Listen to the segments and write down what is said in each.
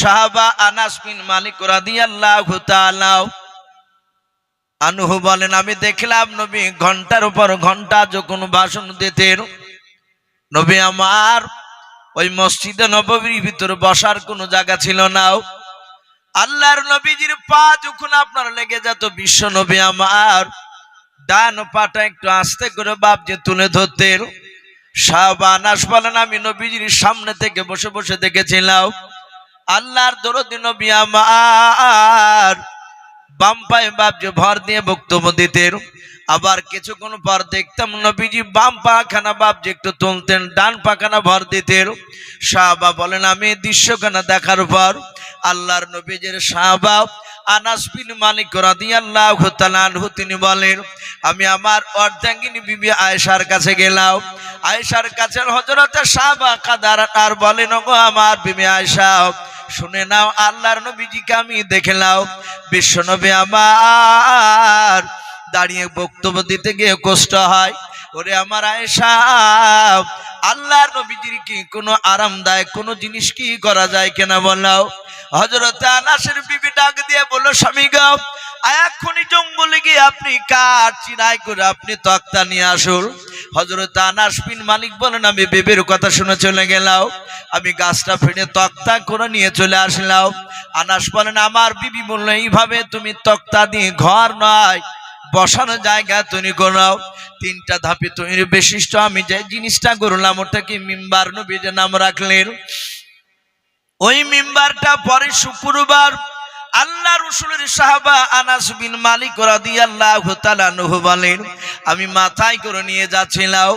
সাহাবা আনাস বিন মালিক রাদিয়াল্লাহু তাআলা আনহু বলেন, আমি দেখলাম নবী ঘণ্টার উপর ঘণ্টা যখন ভাষণ দিতেন, নবী আমার ওই মসজিদে নববীর ভিতরে বসার কোনো জায়গা ছিল না। আল্লাহর নবীজির পা যখন আপনার লেগে যেত, বিশ্ব নবী আমার ডান পাটা একটু আস্তে করে বাপ যে তুলে ধরতেন। শাহবানাস বলেন, আমি নবীজির সামনে থেকে বসে বসে দেখেছিলাম আল্লাহর দরদি নবী আমার। বাম পায়ে বাপ যে ভর দিয়ে বক্তব্য দিতেন আবার কিছুক্ষণ পর দেখতাম নবীজি বাম পাখানা বাপ যে একটু তুলতেন, ডান পাখানা ভর দিতেন শাহবা বলেন, আমি দৃশ্যখানা দেখার পর আল্লাহর নবীজের শাহবা আনাস বিন মালিক রাদিয়াল্লাহু তাআলা আনহু, তিনি বলেন, আমি আমার অর্ধাঙ্গিনী বিবি আয়েশার কাছে গেলাম। আয়েশার কাছে হযরতে শাহবা কাদার আর বলেন গো আমার বিবি আয়েশা, শুনে নাও, আল্লাহর নবীজিকে আমি দেখলাম বিশ্ব নবী আমার দাঁড়িয়ে বক্তব্য দিতে গিয়ে কষ্ট হয়। ওরে আমার আয়েশা, আল্লাহর নবীজির কি কোনো আরামদায়ক কোনো জিনিস কি করা যায় কেনা বললাও হজরত আনাসের বিবি ডাক দিয়ে বলল, স্বামী গাও এখনই জঙ্গলে গিয়ে আপনি কাঠ চিনাই করে আপনি তক্তা নিয়ে আসুন। হজরত আনাস বিন মালিক বলেন, আমি বেবের কথা শুনে চলে গেলাম। আমি গাছটা ফেটে তক্তা করে নিয়ে চলে আসলাম। আনাস বলেন, আমার বিবি বলল, এইভাবে তুমি তক্তা দিয়ে ঘর নয় বসানো জায়গা তৈরি করলাম তিনটা ধাপে তৈরি বিশিষ্ট আমি যে জিনিসটা করলাম ওটাকে মিম্বার? নবী যে নাম রাখলেন। ওই মিম্বারটা পরে শুক্রবার আল্লাহ রসুলের সাহাবা আনাস বিন মালিক বলেন, আমি মাথায় করে নিয়ে যাচ্ছিলাম।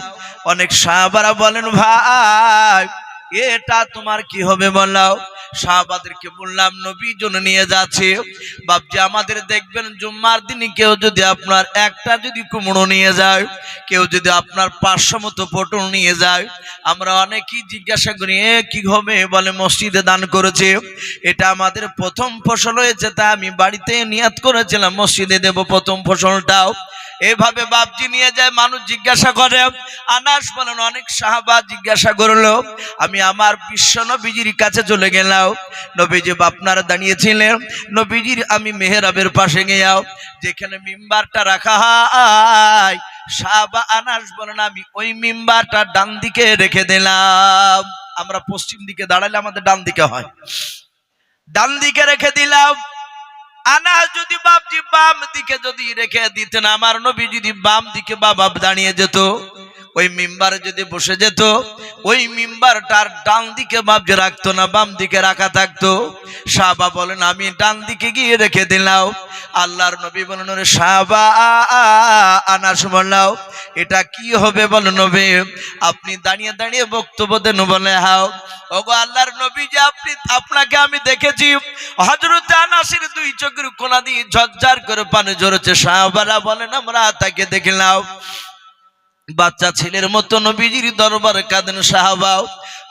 অনেক সাহাবারা বলেন, ভাই এটা তোমার কি হবে বললাও সাহাবাদেরকে বললাম, নবী জন্য নিয়ে যাচ্ছে। বাপজি, আমাদের দেখবেন জুম্মার দিনে কেউ যদি আপনার একটা যদি কুমড়ো নিয়ে যায়, কেউ যদি আপনার পাঁচশো মতো পটল নিয়ে যায়, আমরা অনেকেই জিজ্ঞাসা করি, এ, কি হবে? বলে, মসজিদে দান করেছে। এটা আমাদের প্রথম ফসল হয়েছে তা আমি বাড়িতে নিয়াত করেছিলাম, মসজিদে দেব প্রথম ফসলটাও। এভাবে বাপজি নিয়ে যায়, মানুষ জিজ্ঞাসা করে, আনাস বলেন, অনেক সাহাবা জিজ্ঞাসা করল, আমি আমার বিশ্ব নবীজির কাছে চলে গেলাম। নবীজি আপনারা দাঁড়িয়েছিলেন, নবীজির আমি মেহেরাবের পাশে গিয়াও যেখানে মিম্বারটা রাখা হয়। সাহাবা আনাস বলেন, আমি ওই মিম্বারটা ডান দিকে রেখে দিলাম। আমরা পশ্চিম দিকে দাঁড়ালে আমাদের ডান দিকে হয়। ডান দিকে রেখে দিলাম আনাস যদি বাপজি বাম দিকে যদি রেখে দিতেন, আমার নবী যদি বাম দিকে বাবা দাঁড়িয়ে যেত ওই মিম্বারে যদি বসে যেত, ওই মিম্বারটার ডান দিকে বাপজি রাখতো না, বাম দিকে রাখা থাকতো। সাহাবা বলেন, আমি ডান দিকে গিয়ে রেখে দিলাম। আল্লাহর নবী বলেন সাহাবা আনাস বললাও এটা কি হবে বলো নবী? আপনি দাঁড়িয়ে দাঁড়িয়ে বক্তব্য দেন বলে, হাও, ওগো আল্লাহর নবী যে আপনি, আপনাকে আমি দেখেছি। হজরত আনাসের দুই চোখের কোনা দিয়ে ঝরঝর করে পানি জড়েছে সাহাবারা বলেন, আমরা তাকে দেখলাম। বাচ্চা ছেলের মতো নবীজির দরবার কাঁদেন সাহাবাও।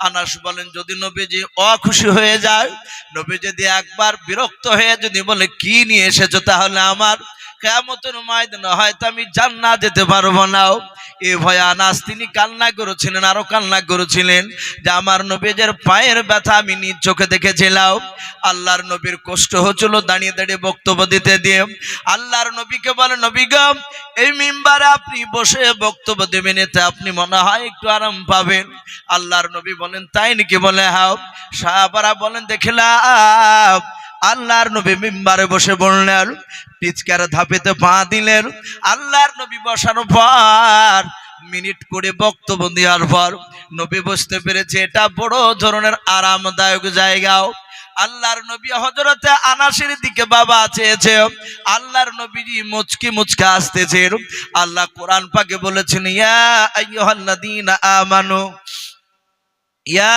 আনাস বলেন, যদি নবীজি অখুশি হয়ে যায় নবী যদি একবার বিরক্ত হয়ে যদি বলে, কি নিয়ে এসেছ তাহলে আমার কেমতের ময়দানে হয়তো আমি জান্না যেতে পারব না। এ ভয়ে আনাস তিনি কান্না করেছিলেন, আরও কান্না করেছিলেন যে আমার নবীজের পায়ের ব্যথা আমি নিজ চোখে দেখেছিলাম। আল্লাহর নবীর কষ্ট হচ্ছিল, দাঁড়িয়ে দাঁড়িয়ে বক্তব্য দিতে দিয়ে। আল্লাহর নবীকে বলে, নবী গম এই মেম্বারে আপনি বসে বক্তব্য দেবেন, এতে আপনি মনে হয় একটু আরাম পাবেন। আল্লাহর নবী বলেন, তাই নাকি? বলে হাও সাহাবারা বলেন, দেখলাম। আল্লাহর নবী মিম্বারে বসে বললেন পিচকার ধাপেতে পা দিলেন। আল্লাহর নবী বসানোর পর, মিনিট করে বক্তব্য দেওয়ার পর, নবী বুঝতে পেরেছে এটা বড় ধরনের আরামদায়ক জায়গাও। আল্লাহর নবী হজরতে আনাসের দিকে বাবা চেয়েছে। আল্লাহর নবীজি মুচকি মুচকা আসতেছে আল্লাহ কোরআন পাকে বলেছেন, ইয়া আইয়ুহাল্লাযীনা আমানু, ইয়া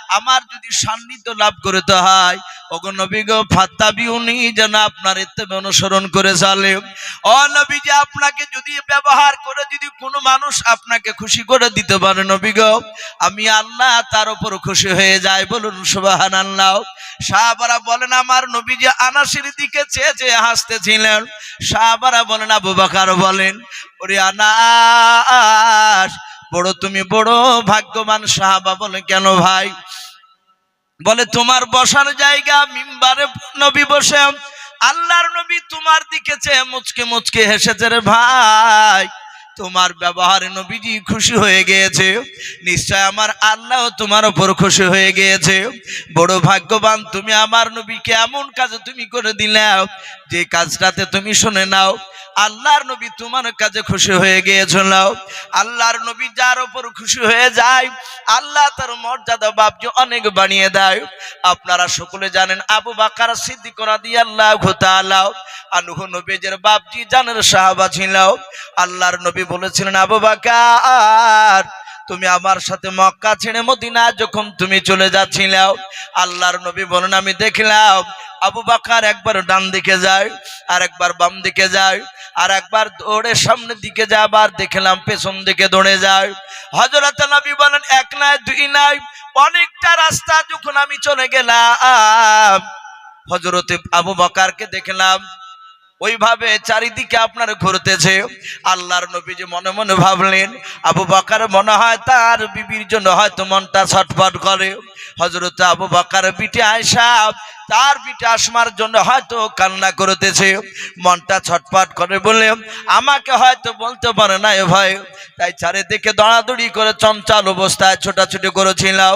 আমার যদি সান্নিধ্য লাভ করতে হয়, ওগো নবী গো, ফাত্তাবিউনি যেন আপনার ইত্তেবে অনুসরণ করে চলে। নবী যে আপনাকে যদি ব্যবহার করে যদি কোনো মানুষ আপনাকে খুশি করে দিতে পারে নবী গো, আমি আল্লাহ তার উপর খুশি হয়ে যায় বলুন সুবাহান আল্লাহ সাহাবারা বলেন, আমার নবী যে আনাসির দিকে চেয়ে চেয়ে হাসতেছিলেন। সাহাবারা বলেন, আবু বাকার বলেন, ওরে আনাস, বড়, তুমি বড় ভাগ্যবান সাহাবা। বলে কেন ভাই? বলে, তোমার বসার জায়গা মিম্বারে নবী বসে, আল্লাহর নবী তোমার দিকে চেয়ে মুচকে মুচকে হেসেছে রে ভাই। তোমার ব্যবহারে নবীজি খুশি হয়ে গিয়েছে। নিশ্চয় আমার আল্লাহ তোমার ওপর খুশি হয়ে গিয়েছে। বড় ভাগ্যবান তুমি আমার নবীকে এমন কাজ তুমি করে দিলাও যে কাজটাতে তুমি শুনে নাও আল্লাহর নবী তোমার কাজে খুশি হয়ে গিয়েছিল। আল্লাহর নবী যার ওপর খুশি হয়ে যায়, আল্লাহ তার মর্যাদা বাপকে অনেক বানিয়ে দেয়। আপনারা সকলে জানেন আবু বাকার সিদ্দিক রাদি আল্লাহ ঘোতালাও আনুহ নবীজের বাপজি জানের সাহাবা ছিল। আল্লাহর নবী বলেছিলেন, আবু বাকার তুমি আমার সাথে মক্কা ছেড়ে মদিনা যখন তুমি চলে যাচ্ছিলাও আল্লাহর নবী বলেন, আমি দেখলাম আবু বাকার একবার ডান দিকে যায় আর একবার বাম দিকে যায় আর একবার দৌড়ে সামনের দিকে যায়, আবার দেখলাম পেছন দিকে দৌড়ে যায়। হজরত নবী বলেন, এক নাই, দুই নাই, অনেকটা রাস্তা যখন আমি চলে গেলাম হজরতে আবু বকারকে দেখলাম ওইভাবে চারিদিকে আপনার ঘুরতেছে। আল্লাহর নবী যে মনে মনে ভাবলেন, আবু বাকার মনে হয় তার বিবির জন্য হয়তো মনটা ছটফট করে। হজরত আবু বাকার বিটে আয়সা তার বিটে আসমার জন্য হয়তো কান্না করতেছে। মনটা ছটফট করে বলে আমাকে হয়তো বলতে পারে না এ ভাই। তাই চারিদিকে দড়াদড়ি করে চঞ্চল অবস্থায় ছোটাছুটি করেছিলাম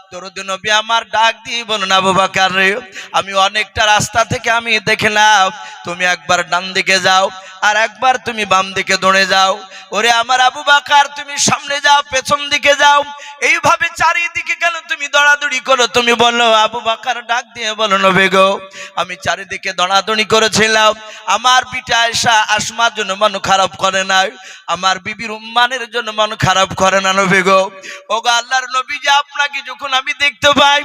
আমার ডাক দিয়ে বলুন, আবু বাকার আমি অনেকটা রাস্তা থেকে আমি দেখলাম, তুমি একবার ডান দিকে যাও আর একবার তুমি বাম দিকে দৌড়ে যাও। ওরে আমার আবু বাকার, তুমি সামনে যাও, পেছন দিকে যাও। এইভাবে চারিদিকে কেন তুমি দৌড়াদৌড়ি করো? তুমি বলো, আবু বাকার ডাক দিয়ে বলো, নবে আমি চারিদিকে দৌড়াদৌড়ি করেছিলাম। আমার পিঠে আয়সা আসমার জন্য মন খারাপ করে নাই। আমার বিবির উম্মানের জন্য মন খারাপ করে না, নবে গো। ও আল্লাহর নবী যে আপনাকে যখন আমি দেখতে পাই,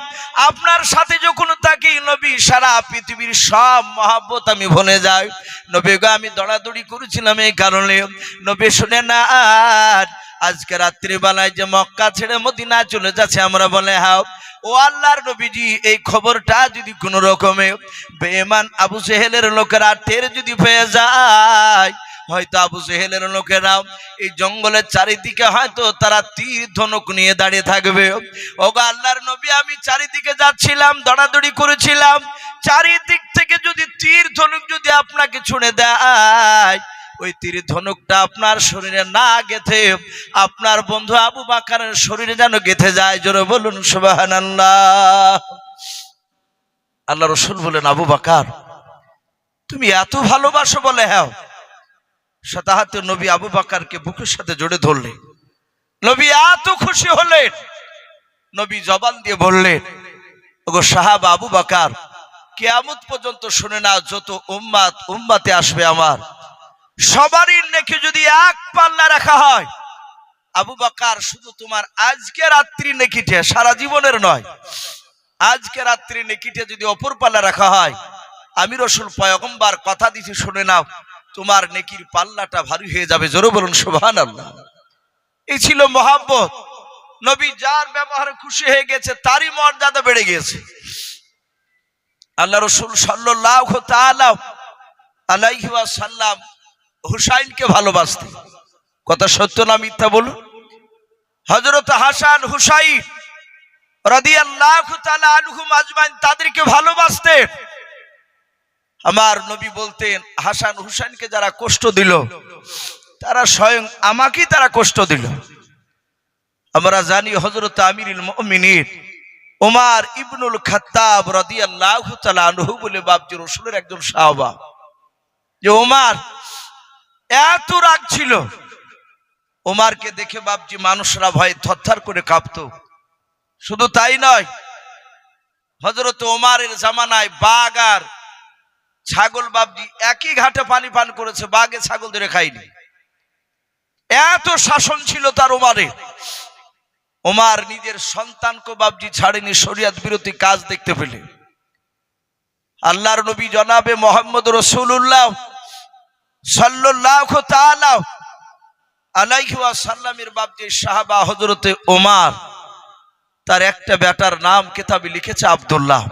আপনার সাথে যখন থাকি, নবী সারা পৃথিবীর সব মহাব্বত আমি ভুলে যাই। নবী গো, আমি দৌড়াদৌড়ি করেছিলাম এই কারণে। নবী শুনে না, আর আজকে রাত্রিবেলায় যে মক্কা ছেড়ে মদিনা চলে যাচ্ছে আমরা বলে, হাও, ও আল্লাহর নবীজি, এই খবরটা যদি কোনো রকমে বেমান আবু সেহেলের লোকেরা টের যদি পেয়ে যায় হয়তো আবু সেহেলের লোকেরা এই জঙ্গলের চারিদিকে হয়তো তারা তীর ধনুক নিয়ে দাঁড়িয়ে থাকবে। ওগো আল্লাহর নবী, আমি চারিদিকে যাচ্ছিলাম, দৌড়াদৌড়ি করেছিলাম। চারিদিক থেকে যদি তীর ধনুক যদি আপনাকে ছুঁড়ে দেয়, ওই তীর ধনুকটা আপনার শরীরে না গেথে, আপনার বন্ধু আবু বাকারের শরীরে যেন গেথে যায়। জোরে বলুন সুবাহান আল্লাহ আল্লাহ রসুল বলেন, আবু বাকার, তুমি এত ভালোবাসো বলে হ্যাঁ শতাহাতে নবী আবু বাকারকে বুকের সাথে জড়ে ধরলে। নবী এত খুশি হলেন, নবী জবান দিয়ে বললেন, ওগো সাহাব আবু বাকার, কেয়ামত পর্যন্ত শুনে না যত উম্মাত উম্মাতে আসবে আমার। সবারই নেকি যদি এক পাল্লা রাখা হয়, আবু বাকার শুধু তোমার আজকে রাত্রি নেকিটে, সারা জীবনের নয়, আজকে রাত্রি নেকিটে যদি অপর পাল্লা রাখা হয় আমি রসুল পয়গম্বার কথা দিছি শুনে নাও তোমার নেকির পাল্লাটা ভারী হয়ে যাবে, জোরে বলুন সুবহান আল্লাহ এই ছিল মহাব্বত। নবী যার ব্যবহারে খুশি হয়ে গেছে, তারই মর্যাদা বেড়ে গেছে। আল্লাহ রসুল সাল্লাহ তাআলা আলাইহি ওয়াসাল্লাম হুসাইনকে ভালোবাসতেন। কথা সত্য না মিথ্যা বলুন? হজরত হাসান হুসাইন রাদিয়াল্লাহু তাআলা আনহুম আজমাইন তাদেরকে ভালোবাসতেন। আমার নবী বলতেন, হাসান হুসাইনকে যারা কষ্ট দিল, তারা স্বয়ং আমাকেই তারা কষ্ট দিল। আমরা জানি হজরত আমিরুল মুমিনিন ওমার ইবনুল খাত্তাব রাদিয়াল্লাহু তাআলা আনহু বলে বাপজি রসুলের একজন সাহাবা। যে ওমার এত রাগ ছিল। ওমারকে দেখে বাপজি মানুষরা ভয়ে থরথর করে কাঁপতো। শুধু তাই নয় হজরত ওমারের জামানায় বাঘ আর ছাগল বাবজি একই ঘাটে পানি পান করেছে, বাঘে ছাগল ধরে খাইনি এত শাসন ছিল তার ওমারে। ওমার নিজের সন্তানকে বাবজি ছাড়েনি, শরিয়াত বিরোধী কাজ দেখতে পেলে। আল্লাহর নবী জনাবে মোহাম্মদ রসুল্লাহ সাল্লাহ তাআলা আলাইহি ওয়াসাল্লামের বাবজি সাহাবা হজরতে ওমার। তার একটা বেটার নাম কেতাবে লিখেছে আব্দুল্লাহ।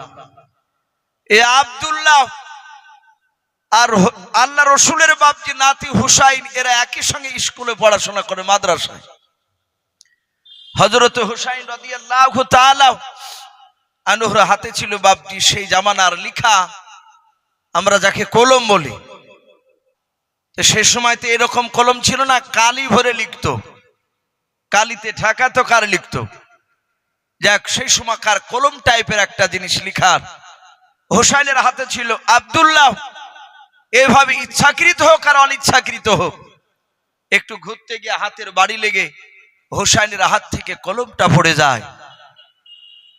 এ আব্দুল্লাহ আর আল্লাহ রসুলের বাপজি নাতি হুসাইন, এরা একই সঙ্গে স্কুলে পড়াশোনা করে মাদ্রাসায়। হজরত হুসাইন রাদিয়াল্লাহু আনুহর হাতে ছিল বাপজি সেই জামানার লিখা, আমরা যাকে কলম বলি। সেই সময় তো এরকম কলম ছিল না, কালি ভরে লিখতো। কালিতে ঢাকা তো কার লিখতো? যাক, সেই সময়কার কলম টাইপের একটা জিনিস লিখার। হোসাইনের হাতে ছিল আব্দুল্লাহ এভাবে ইচ্ছাকৃত হোক আর অনিচ্ছাকৃত হোক। একটু ঘুরতে গিয়ে হাতের বাড়ি লেগে হোসাইনের হাত থেকে কলমটা পড়ে যায়।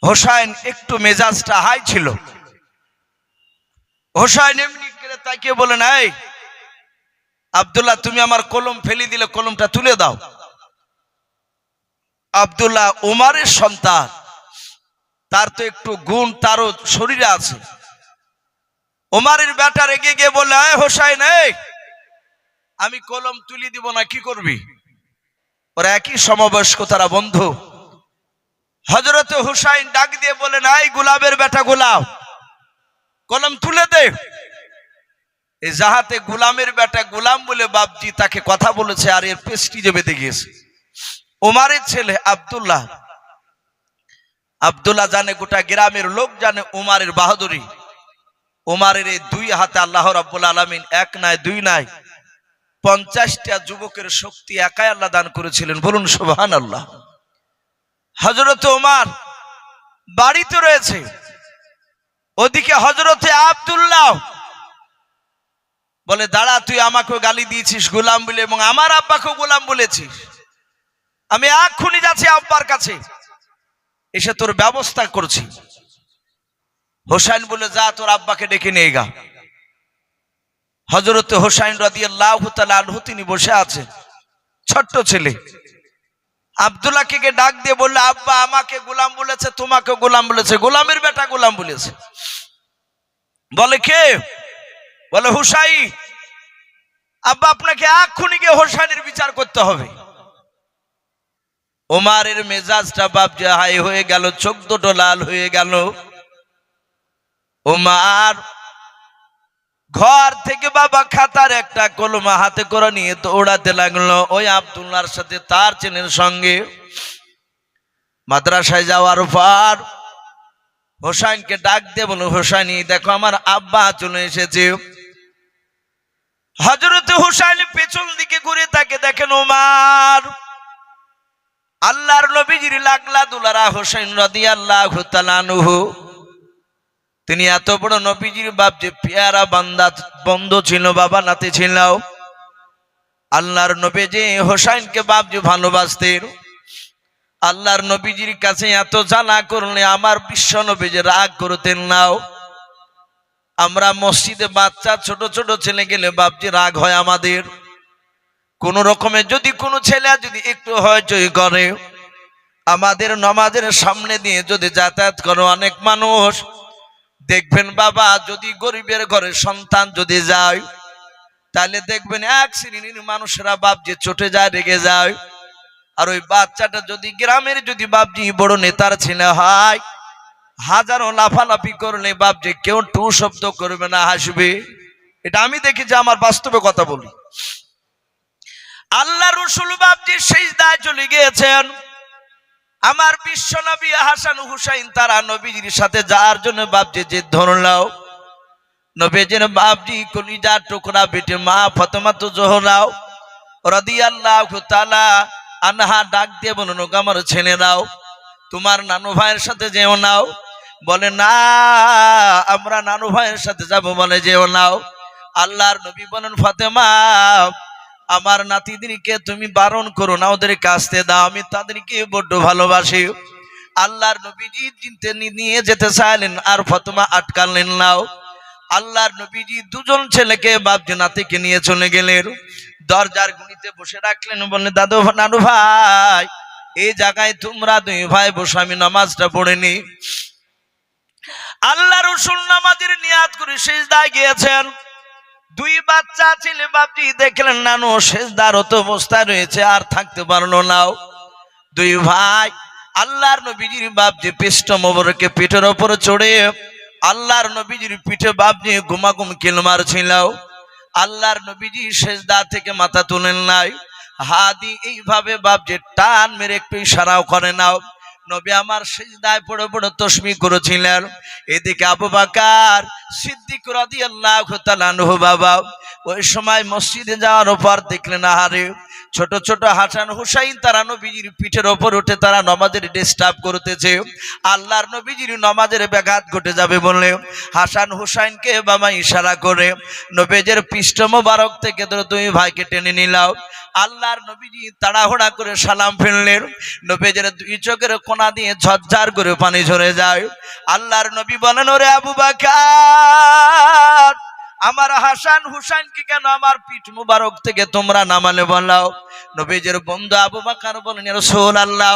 হোসাইন একটু মেজাজটা হাই ছিল। হোসাইন এমনি করে তাকিয়ে বলেন, এই, আব্দুল্লাহ, তুমি আমার কলম ফেলে দিলে, কলমটা তুলে দাও। আব্দুল্লাহ উমারের সন্তান, তার তো একটু গুণ, তারও শরীরে আছে। ওমারের বেটা রেগে গিয়ে বললে "এই হোসাইন আমি কলম তুলি দিব না, কি করবি? ওরা একই সমবয়স্ক, তারা বন্ধু। হজরত হুসাইন ডাক দিয়ে বলে নাই গুলাবের বেটা গোলাম কলম তুলে দে। এই যাহাতে গুলামের বেটা গুলাম বলে বাপজি তাকে কথা বলেছে, আর এর পেস্টিজে বেঁধে গিয়েছে। ওমারের ছেলে আব্দুল্লাহ, আবদুল্লাহ জানে গোটা গ্রামের লোক জানে উমারের বাহাদুরি। উমারের এই দুই হাতে আল্লাহ রাব্বুল আলামিন এক নাই, দুই নাই। পঞ্চাশটা যুবকের শক্তি একাই আল্লাহ দান করেছিলেন, বলুন সুবহান আল্লাহ হজরত ওমার বাড়িতে রয়েছে, ওদিকে হজরতে আব্দুল্লাহ বলে, দাঁড়া, তুই আমাকে গালি দিয়েছিস, গোলাম বলে, এবং আমার আব্বাকে গোলাম বলেছিস। আমি এক্ষুনি যাচ্ছি আব্বার কাছে, এসে তোর ব্যবস্থা করছি। হোসাইন বলে, যা তোর আব্বাকে ডেকে নিয়ে গা। হজরত হোসাইন আনহু তিনি বসে আছেন, ছোট্ট ছেলে। আব্দুল্লাহকে ডাক দিয়ে বললে, আব্বা, আমাকে গোলাম বলেছে, তোমাকে গোলাম বলেছে, গোলামের বেটা গোলাম বলেছে। বলে কে? বলে, হুসাই, আব্বা, আপনাকে এক্ষুনি গিয়ে হোসাইনের বিচার করতে হবে। ওমারের মেজাজটা বাপ যে হাই হয়ে গেল, চোখ দুটো লাল হয়ে গেল। ওমার ঘর থেকে বাবা খাতার একটা কলমা হাতে করে নিয়ে দৌড়াতে লাগল। ওই আব্দুল্লার সাথে তার চেনের সঙ্গে। মাদ্রাসায় যাওয়ার পর হোসাইনকে ডাক দিয়ে বলো হোসাইনি দেখো আমার আব্বা চলে এসেছে। হজরত হোসাইন পেছন দিকে ঘুরে তাকে দেখেন ওমার আল্লাহর নবীজির লাগলা দুলারা হোসেন রাদিয়াল্লাহু তাআলাহু তিনি এত বড় নবীজির বাপ যে পেয়ারা বান্দা বন্ধ ছিল, বাবা নাতে ছিল। আল্লাহর নবী যে হোসাইনকে বাপ যে ভালোবাসতেন। আল্লাহর নবীজির কাছে এত জানা করলে আমার বিশ্ব নবী যে রাগ করতেন নাও আমরা মসজিদে বাচ্চা, ছোট ছোট ছেলে গেলে বাপজি রাগ হয় আমাদের। কোন রকমের যদি কোনো ছেলে যদি একটু হইচই করে, আমাদের নমাজের সামনে দিয়ে যদি যাতায়াত করে অনেক মানুষ দেখবেন বাবা, যদি গরিবের ঘরে সন্তান যদি যায়, তাহলে দেখবেন এক শ্রেণির মানুষেরা বাপ যে চটে যায়, রেগে যায়। আর ওই বাচ্চাটা যদি গ্রামের যদি বাপজি বড় নেতার ছেলে হয়, হাজারো লাফালাফি করলে বাপ যে কেউ টু শব্দ করবে না, হাসবে। এটা আমি দেখি যে আমার বাস্তবে কথা বলি। আল্লাহ রসুল বাপজি সেই দায় চলে গিয়েছেন। আমার বিশ্ব নবী হাসান হুসাইন, তারা নবীজির সাথে যাওয়ার জন্য বাপজি যে ধরলাও নবীজির বাপজি কলিজার টুকরা বেটে মা ফতমা তো জোহরাও রদি আল্লাহ তালা আনহা ডাক দিয়ে বলুন আমার ছেলেরাও তোমার নানু ভাইয়ের সাথে যেও নাও। বলে, না, আমরা নানু ভাইয়ের সাথে যাব বলে যেও নাও। আল্লাহর নবী বলেন, ফাতেমা আমার নাতিদেরকে তুমি বারণ করো না, ওদের কাছতে দাও, আমি তাদেরকে বড্ড ভালোবাসি। আল্লাহর নবীজি জিনতে নি- নিয়ে যেতে চাইলেন, আর ফতমা আটকালেন নাও আল্লাহর নবীজি দুজন ছেলেকে বাপজি নাতিকে নিয়ে চলে গেলেন। দরজার গুনিতে বসে রাখলেন, বললেন, দাদু, নানু ভাই, এই জায়গায় তোমরা দুই ভাই বসে, আমি নামাজটা পড়ে নি। আল্লাহ রসুল নামাজের নিয়াত করে শেষদায় গিয়েছেন। দুই বাচ্চা ছেলে বাপজি দেখলেন নানু শেষদার তো অবস্থায় রয়েছে, আর থাকতে পারল নাও দুই ভাই, আল্লাহর নবীজির বাপজি পৃষ্ঠ মোবরকে পিঠের ওপর চড়ে আল্লাহর নবীজির পিঠে বাপজি ঘুমাঘুম কিল মারছিল। আল্লাহর নবীজি শেষদা থেকে মাথা তুলেন নাই। হাদি এইভাবে বাপজি টান মেরে একটু ইশারাও করে নাও। নবী আমার সেজদায় পড়ে পড়ে তসমি করেছিলেন। এদিকে আবু বাকার সিদ্দিক তাআলা আনহু বাবা, ওই সময় মসজিদে যাওয়ার পর দেখলেন, আহারে, ছোট ছোট হাসান হুসাইন তারা নবীজির পিঠের ওপর উঠে তারা নমাজের ডিস্টার্ব করতেছে। আল্লাহর নবীজির নমাজের ব্যাঘাত ঘটে যাবে বলে হাসান হুসাইনকে বাবা ইশারা করে, নবীজের পৃষ্ঠ মোবারক থেকে ধরে তুমি ভাইকে টেনে নিলাও। আল্লাহর নবীজি তাড়াহুড়া করে সালাম ফেললেন। নবীজের দুই চোখের কোনা দিয়ে ঝরঝর করে পানি ঝরে যায়। আল্লাহর নবী বলেন, ওরে আবু বাকার, আমার হাসান হুসাইনকে কেন আমার পিঠ মুবারক থেকে তোমরা নামালে বলাও? নবীজের বন্ধু আবু বাকার বলেন রসুল আল্লাহ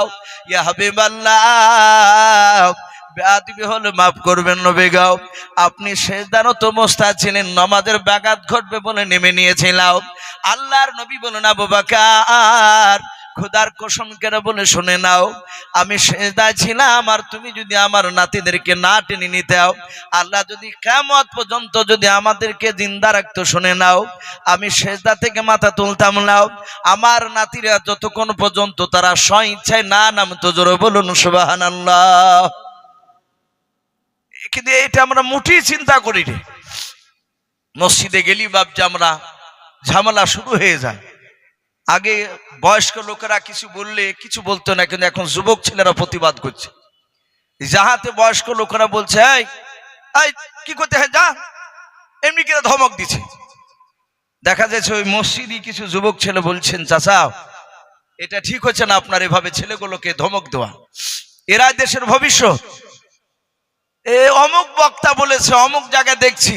ইয়া হাবিব আল্লাহ হলে মাফ করবেন নবী গাও আপনি শেষদানত অবস্থায় ছিলেন নমাজের ব্যাঘাত ঘটবে বলে নেমে নিয়েছিলাম। আল্লাহর নবী বলেন, আবু বাকার খুদার কসম কেন বলে শুনে নাও, আমি সেজদায় ছিলাম আর তুমি যদি আমার নাতিদেরকে না টেনে নিতেও আল্লাহ যদি কেমত পর্যন্ত যদি আমাদেরকে জিন্দা রাখতো শুনে নাও, আমি সেজদা থেকে মাথা তুলতাম নাও আমার নাতিরা যতক্ষণ পর্যন্ত তারা স্ব ইচ্ছায় না নামতো, জোরে বলুন সুবাহান আল্লাহ কিন্তু এটা আমরা মুঠেই চিন্তা করি রে মসজিদে গেলি ভাবছি আমরা ঝামেলা শুরু হয়ে যায়। আগে বয়স্ক লোকেরা কিছু বললে, কিছু বলতো না, কিন্তু এখন যুবক ছেলেরা প্রতিবাদ করছে। যাহাতে বয়স্ক লোকেরা বলছে কি করতে হয়, যা। এমনি করে ধমক দিছে দেখা যাচ্ছে ওই মসজিদই কিছু যুবক ছেলে বলছেন, চাচা, এটা ঠিক হচ্ছে না আপনার এভাবে ছেলেগুলোকে ধমক দেওয়া। এরা দেশের ভবিষ্যৎ। এ অমুক বক্তা বলেছে, অমুক জায়গায় দেখছি।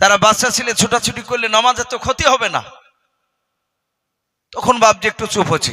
তারা বাচ্চা ছেলে ছোটাছুটি করলে নমাজের তো ক্ষতি হবে না। তখন বাপজি একটু চুপ হচ্ছে